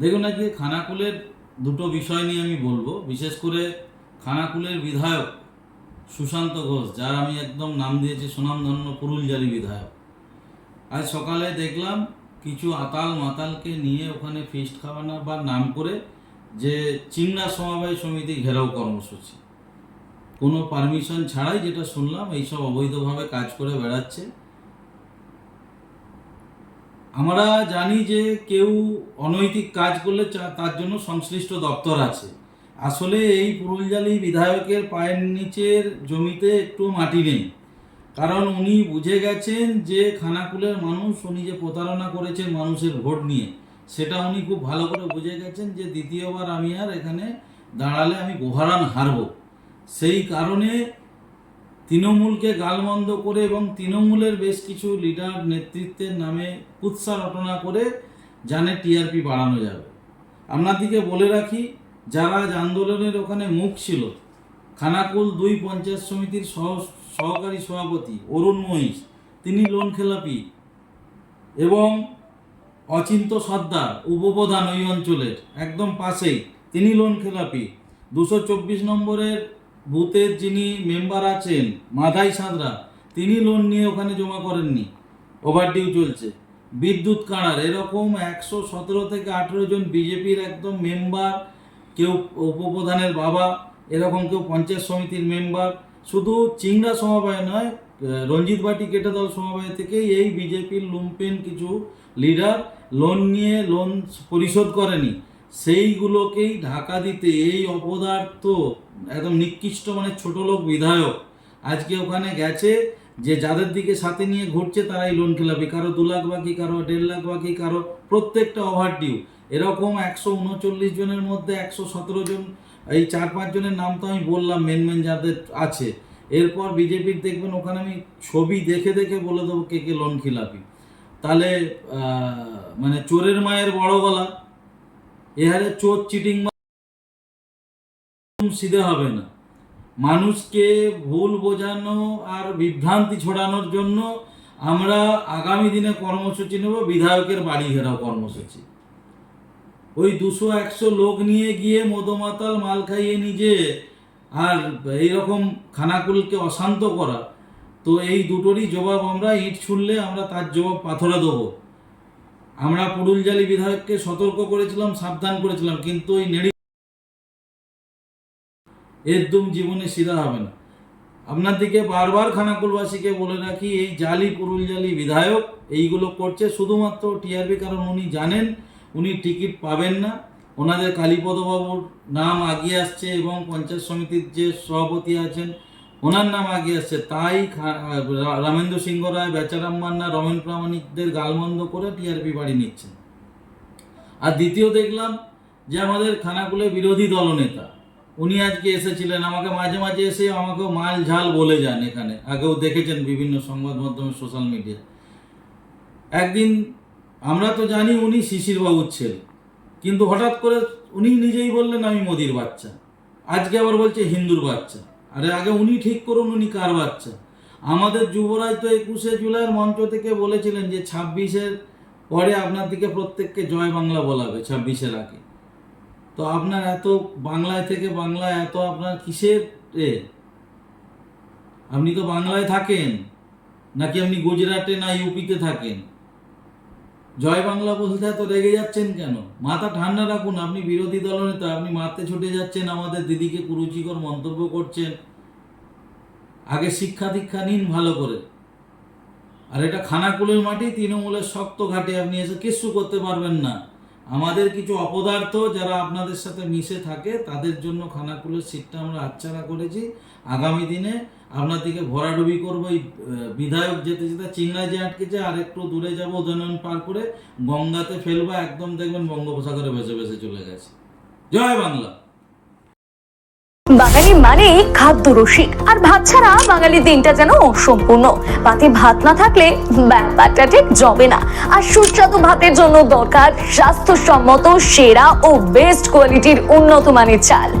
দেখুন আজকে খানাকুলের দুটো বিষয় নিয়ে আমি বলব। বিশেষ করে খানাকুলের বিধায়ক সুশান্ত ঘোষ, যার আমি একদম নাম দিয়েছি, সুনামধন্য পুরুলজারি বিধায়ক। আজ সকালে দেখলাম কিছু আতাল মাতালকে নিয়ে ওখানে ফিস্ট খাওয়ানো বা নাম করে যে চিংড়া সমবায় সমিতি ঘেরাও কর্মসূচি। কোনো পারমিশন ছাড়াই যেটা শুনলাম, এইসব অবৈধভাবে কাজ করে বেড়াচ্ছে। আমরা জানি যে কেউ অনৈতিক কাজ করলে তার জন্য সংশ্লিষ্ট দপ্তর আছে। আসলে এই পুরুলজালি বিধায়কের পায়ের নিচের জমিতে একটু মাটি নেই। কারণ উনি বুঝে গেছেন যে খানাকুলের মানুষ উনি যে প্রতারণা করেছেন মানুষের ভোট নিয়ে, সেটা উনি খুব ভালো করে বুঝে গেছেন যে দ্বিতীয়বার আমি আর এখানে দাঁড়ালে আমি গোহারান হারব। সেই কারণে তৃণমূলকে গালমন্দ করে এবং তৃণমূলের বেশ কিছু লিডার নেতৃত্বের নামে কুৎসা রটনা করে জানে টিআরপি বাড়ানো যাবে। আপনাদিকে বলে রাখি, যারা আন্দোলনের ওখানে মুখ ছিল, খানাকুল দুই পঞ্চায়েত সমিতির সহ, সহকারী সভাপতি অরুণ মহিষ তিনি লোন খেলাপি এবং অচিন্ত সর্দার উপপ্রধান ওই অঞ্চলের, একদম পাশেই, তিনি লোন খেলাপি। দুশো চব্বিশ নম্বরের বুথের যিনি মেম্বার আছেন, মাধাই সাঁতরা, তিনি লোন নিয়ে ওখানে জমা করেননি। ওভারডিউ চলছে। বিদ্যুৎ কাঁড়ার, এরকম একশো সতেরো থেকে আঠেরো জন বিজেপির একদম মেম্বার, কেউ উপপ্রধানের বাবা, এরকম কেউ পঞ্চায়েত সমিতির মেম্বার, শুধু চিংড়া সমবায় নয়, রঞ্জিত বাটি কেটে দল সমবায় থেকেই এই বিজেপির লুম্পেন কিছু লিডার লোন নিয়ে লোন পরিশোধ করেনি। সেইগুলোকেই ঢাকা দিতে এই অপদার্থ একদম নিকৃষ্ট মানে ছোট লোক বিধায়ক। আজকে ওখানে গেছে, যে যাদের দিকে সাথে নিয়ে ঘুরছে তারাই লোন খেলাপি কারও দু লাখ বাকি, কারও দেড় লাখ বাকি, কারও প্রত্যেকটা ওভার ডিউ এরকম একশো উনচল্লিশ জনের মধ্যে একশো সতেরো জন, এই চার পাঁচ জনের নাম তো আমি বললাম মেন মেন যাদের আছে। এরপর বিজেপির দেখবেন ওখানে আমি ছবি দেখে দেখে বলে দেবো কে কে লোন খিলাপি তাহলে মানে চোরের মায়ের বড় গলা। এহারে চোর চিটিং সিধে হবে না। মানুষকে ভুল বোঝানো আর বিভ্রান্তি ছড়ানোর জন্য আমরা আগামী দিনে কর্মসূচি নেব, বিধায়কের বাড়ি ঘেরাও কর্মসূচি। ওই দুশো একশো লোক নিয়ে গিয়ে মদমাতাল মাল খাইয়ে নিজে আর এইরকম খানাকুলকে অশান্ত করা, তো এই দুটোরই জবাব আমরা ইট ছুড়লে আমরা তার জবাব পাথরে দেবো। আমরা পুরুলজালি বিধায়ককে সতর্ক করেছিলাম, সাবধান করেছিলাম, কিন্তু ওই নেড়ি একদম জীবনে সিধা হবে না। আপনার দিকে বারবার খানাকুলবাসীকে বলে রাখি, এই জালি পুরুলজালি বিধায়ক এইগুলো করছে শুধুমাত্র টিআরপি, কারণ উনি জানেন, উনি টিকিট পাবেন না। ওনাদের কালীপদবাবুর নাম আগিয়ে আসছে এবং পঞ্চায়েত সমিতির যে সভাপতি আছেন ওনার নাম আগে আসছে, তাই রামেন্দ্র সিংহ রায়, বেচারাম মান্না, রমেন প্রামাণিকদের গালমন্দ করে টিআরপি বাড়ি নিচ্ছেন। আর দ্বিতীয় দেখলাম যে আমাদের খানাকুলে বিরোধী দলনেতা, উনি আজকে এসেছিলেন, আমাকে মাঝে মাঝে এসে আমাকে মাল ঝাল বলে যান এখানে। আগেও দেখেছেন বিভিন্ন সংবাদ মাধ্যমে, সোশ্যাল মিডিয়া। একদিন আমরা তো জানি উনি শিশির বাবুর ছেলে, কিন্তু হঠাৎ করে উনি নিজেই বললেন, আমি মোদির বাচ্চা। আজকে আবার বলছে, হিন্দুর বাচ্চা। আরে আগে উনি ঠিক করুন, উনি কার বাচ্চা? আমাদের যুবরাজ তো একুশে জুলাইয়ের মঞ্চ থেকে বলেছিলেন যে ছাব্বিশের পরে আপনার দিকে প্রত্যেককে জয় বাংলা বলাবে, ছাব্বিশের আগে। তো আপনার এত বাংলায় থেকে বাংলায় এত আপনার কিসের এ? আপনি তো বাংলায় থাকেন, নাকি আপনি গুজরাটে না ইউপিতে থাকেন? জয় বাংলা বলতে এত রেগে যাচ্ছেন কেন? মাথা ঠান্ডা রাখুন, আপনি বিরোধী দলনেতা আপনি মারতে ছুটে যাচ্ছেন, আমাদের দিদিকে কুরুচিকর মন্তব্য করছেন। আগে শিক্ষা দীক্ষা নিন ভালো করে। আর এটা খানাকুলের মাটি, তৃণমূলের শক্ত ঘাটে, আপনি এসে কিচ্ছু করতে পারবেন না। আমাদের কিছু অপদার্থ যারা আপনাদের সাথে মিশে থাকে, তাদের জন্য খানাকুলের সিটটা আমরা আচ্ছানা করেছি। আগামী দিনে আপনার দিকে ভরাডুবি করব। এই বিধায়ক যেতে যেতে চিংড়ায় যে আটকেছে আর একটু দূরে যাব উদয়ন পার করে গঙ্গাতে ফেলবা, একদম দেখবেন বঙ্গোপসাগরে ভেসে ভেসে চলে গেছে। জয় বাংলা। বাঙালি মানেই খাদ্য রসিক। আর ভাত ছাড়া বাঙালির দিনটা যেন অসম্পূর্ণ। পাতে ভাত না থাকলে ব্যাপারটা ঠিক জবে না। আর সুস্বাদু ভাতের জন্য দরকার স্বাস্থ্যসম্মত, সেরা ও বেস্ট কোয়ালিটির উন্নত মানের চাল।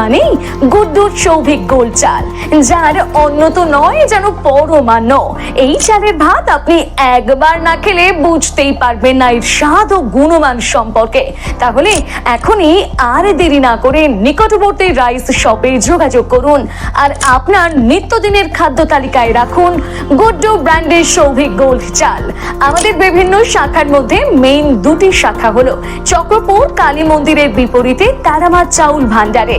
মানেই গুড্ডুর সৌভিক গোল চাল যার অন্যত নয় যেন পরমান্ন এই চালের ভাত আপনি একবার না খেলে বুঝতেই পারবেন না এর স্বাদ ও গুণমান সম্পর্কে। তাহলে এখনই আর দেরি না করে নিকটবর্তী রাইস শপে যোগাযোগ করুন আর আপনার নিত্যদিনের খাদ্য তালিকায় রাখুন গুড্ডু ব্র্যান্ডের সৌভিক গোল্ড চাল আমাদের বিভিন্ন শাখার মধ্যে মেইন দুটি শাখা হলো চক্রপুর, কালী মন্দিরের বিপরীতে তারামা চাউল ভান্ডারে